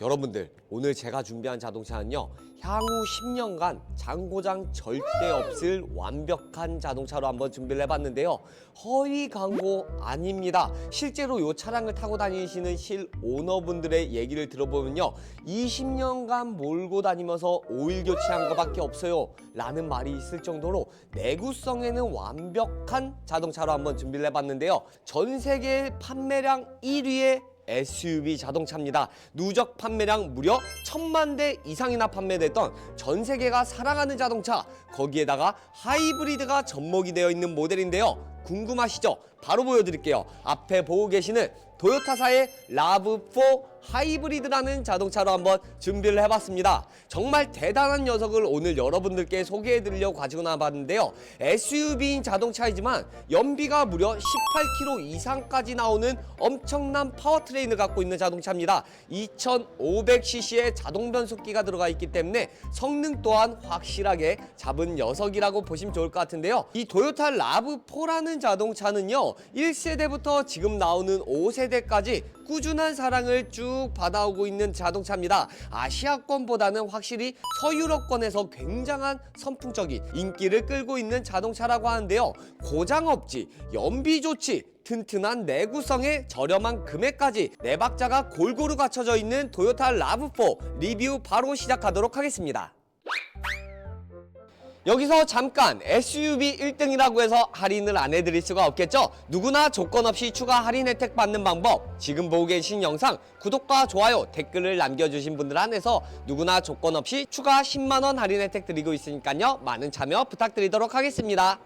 여러분들 오늘 제가 준비한 자동차는요 향후 10년간 장고장 절대 없을 완벽한 자동차로 한번 준비를 해봤는데요. 허위 광고 아닙니다. 실제로 이 차량을 타고 다니시는 실 오너분들의 얘기를 들어보면요 20년간 몰고 다니면서 오일 교체한 것밖에 없어요. 라는 말이 있을 정도로 내구성에는 완벽한 자동차로 한번 준비를 해봤는데요. 전 세계 판매량 1위의 SUV 자동차입니다. 누적 판매량 무려 천만 대 이상이나 판매됐던 전 세계가 사랑하는 자동차 거기에다가 하이브리드가 접목이 되어 있는 모델인데요. 궁금하시죠? 바로 보여드릴게요. 앞에 보고 계시는 도요타사의 라브4 하이브리드라는 자동차로 한번 준비를 해봤습니다. 정말 대단한 녀석을 오늘 여러분들께 소개해드리려고 가지고 나와봤는데요. SUV인 자동차이지만 연비가 무려 18km 이상까지 나오는 엄청난 파워트레인을 갖고 있는 자동차입니다. 2500cc의 자동 변속기가 들어가 있기 때문에 성능 또한 확실하게 잡은 녀석이라고 보시면 좋을 것 같은데요. 이 도요타 라브4라는 자동차는요. 1세대부터 지금 나오는 5세대까지 꾸준한 사랑을 쭉 받아오고 있는 자동차입니다. 아시아권보다는 확실히 서유럽권에서 굉장한 선풍적인 인기를 끌고 있는 자동차라고 하는데요. 고장 없지, 연비 좋지, 튼튼한 내구성에 저렴한 금액까지 네 박자가 골고루 갖춰져 있는 도요타 라브4 리뷰 바로 시작하도록 하겠습니다. 여기서 잠깐 SUV 1등이라고 해서 할인을 안 해드릴 수가 없겠죠? 누구나 조건 없이 추가 할인 혜택 받는 방법. 지금 보고 계신 영상 구독과 좋아요 댓글을 남겨주신 분들 한해서 누구나 조건 없이 추가 10만원 할인 혜택 드리고 있으니까요. 많은 참여 부탁드리도록 하겠습니다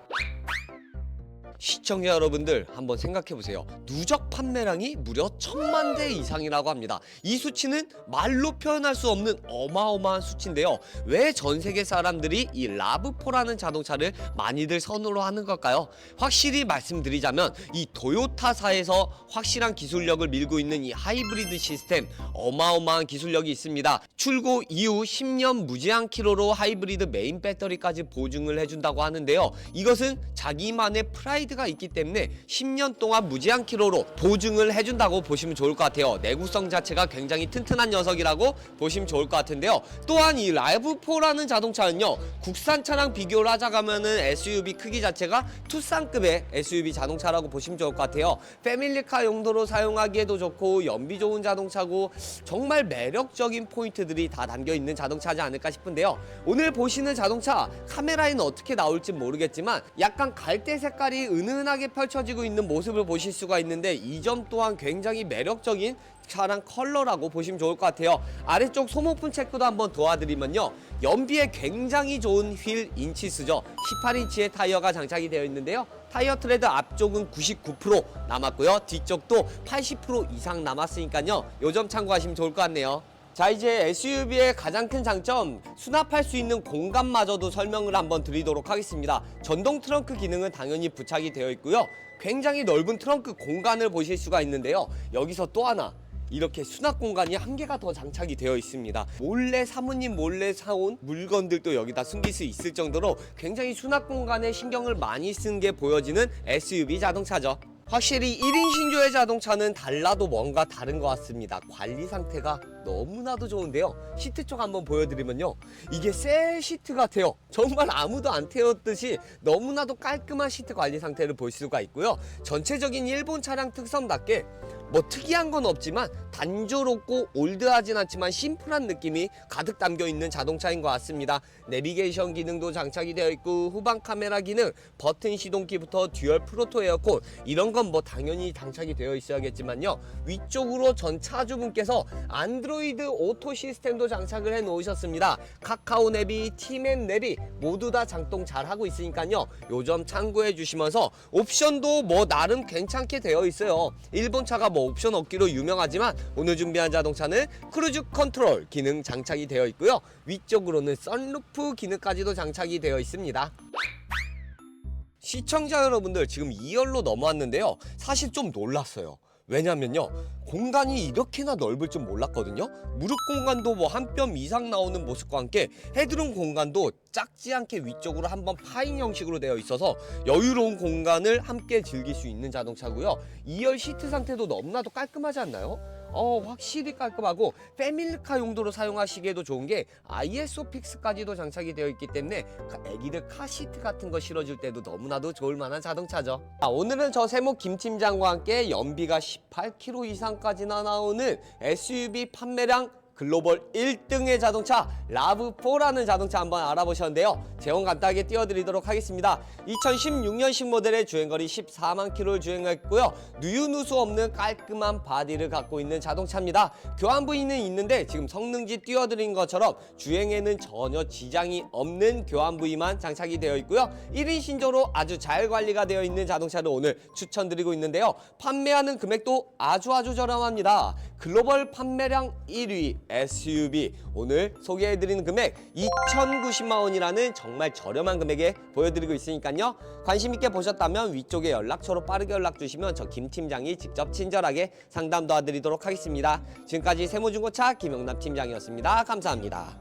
시청자 여러분들 한번 생각해 보세요. 누적 판매량이 무려 천만 대 이상이라고 합니다. 이 수치는 말로 표현할 수 없는 어마어마한 수치인데요. 왜 전 세계 사람들이 이 라브4라는 자동차를 많이들 선호로 하는 걸까요? 확실히 말씀드리자면 이 도요타사에서 확실한 기술력을 밀고 있는 이 하이브리드 시스템 어마어마한 기술력이 있습니다. 출고 이후 10년 무제한 킬로로 하이브리드 메인 배터리까지 보증을 해준다고 하는데요. 이것은 자기만의 프라이드 가 있기 때문에 10년 동안 무제한 킬로로 보증을 해준다고 보시면 좋을 것 같아요. 내구성 자체가 굉장히 튼튼한 녀석이라고 보시면 좋을 것 같은데요. 또한 이 라이브4라는 자동차는요. 국산 차랑 비교를 하자가면은 SUV 크기 자체가 투싼급의 SUV 자동차라고 보시면 좋을 것 같아요. 패밀리카 용도로 사용하기에도 좋고 연비 좋은 자동차고 정말 매력적인 포인트들이 다 담겨 있는 자동차지 않을까 싶은데요. 오늘 보시는 자동차 카메라에는 어떻게 나올지 모르겠지만 약간 갈대 색깔이 은은하게 펼쳐지고 있는 모습을 보실 수가 있는데 이 점 또한 굉장히 매력적인 차량 컬러라고 보시면 좋을 것 같아요. 아래쪽 소모품 체크도 한번 도와드리면요. 연비에 굉장히 좋은 휠 인치수죠. 18인치의 타이어가 장착이 되어 있는데요. 타이어 트레드 앞쪽은 99% 남았고요. 뒤쪽도 80% 이상 남았으니까요. 요 점 참고하시면 좋을 것 같네요. 자 이제 SUV의 가장 큰 장점 수납할 수 있는 공간마저도 설명을 한번 드리도록 하겠습니다 전동 트렁크 기능은 당연히 부착이 되어 있고요 굉장히 넓은 트렁크 공간을 보실 수가 있는데요 여기서 또 하나 이렇게 수납 공간이 한 개가 더 장착이 되어 있습니다. 몰래 사모님 몰래 사온 물건들도 여기다 숨길 수 있을 정도로 굉장히 수납 공간에 신경을 많이 쓴 게 보여지는 SUV 자동차죠. 확실히 1인 신조의 자동차는 달라도 뭔가 다른 것 같습니다. 관리 상태가 너무나도 좋은데요. 시트 쪽 한번 보여드리면요. 이게 새 시트 같아요. 정말 아무도 안 태웠듯이 너무나도 깔끔한 시트 관리 상태를 볼 수가 있고요. 전체적인 일본 차량 특성답게 뭐 특이한 건 없지만 단조롭고 올드하진 않지만 심플한 느낌이 가득 담겨 있는 자동차인 것 같습니다. 내비게이션 기능도 장착이 되어 있고 후방 카메라 기능, 버튼 시동키부터 듀얼 프로토 에어컨 이런 건 뭐 당연히 장착이 되어 있어야겠지만요. 위쪽으로 전 차주분께서 안드로 이드 오토 시스템도 장착을 해 놓으셨습니다. 카카오 내비, 티맨 내비 모두 다 작동 잘 하고 있으니까요. 요점 참고해 주시면서 옵션도 뭐 나름 괜찮게 되어 있어요. 일본 차가 뭐 옵션 없기로 유명하지만 오늘 준비한 자동차는 크루즈 컨트롤 기능 장착이 되어 있고요. 위쪽으로는 썬루프 기능까지도 장착이 되어 있습니다. 시청자 여러분들 지금 2열로 넘어왔는데요. 사실 좀 놀랐어요. 왜냐면요 공간이 이렇게나 넓을 줄 몰랐거든요 무릎 공간도 뭐 한 뼘 이상 나오는 모습과 함께 헤드룸 공간도 작지 않게 위쪽으로 한번 파인 형식으로 되어 있어서 여유로운 공간을 함께 즐길 수 있는 자동차고요 2열 시트 상태도 너무나도 깔끔하지 않나요? 어, 확실히 깔끔하고 패밀리카 용도로 사용하시기에도 좋은 게 ISO 픽스까지도 장착이 되어 있기 때문에 가- 애기들 카시트 같은 거 실어줄 때도 너무나도 좋을 만한 자동차죠. 아, 오늘은 저 세모 김 팀장과 함께 연비가 18km 이상까지나 나오는 SUV 판매량 글로벌 1등의 자동차 라브4라는 자동차 한번 알아보셨는데요. 제원 간단하게 띄워드리도록 하겠습니다. 2016년식 모델의 주행거리 14만 킬로를 주행했고요. 누유누수 없는 깔끔한 바디를 갖고 있는 자동차입니다. 교환 부위는 있는데 지금 성능지 띄워드린 것처럼 주행에는 전혀 지장이 없는 교환 부위만 장착이 되어 있고요. 1인 신조로 아주 잘 관리가 되어 있는 자동차를 오늘 추천드리고 있는데요. 판매하는 금액도 아주 아주 저렴합니다. 글로벌 판매량 1위 SUV 오늘 소개해드리는 금액 2,090만 원이라는 정말 저렴한 금액에 보여드리고 있으니까요. 관심 있게 보셨다면 위쪽에 연락처로 빠르게 연락 주시면 저 김 팀장이 직접 친절하게 상담 도와드리도록 하겠습니다. 지금까지 세모중고차 김영남 팀장이었습니다. 감사합니다.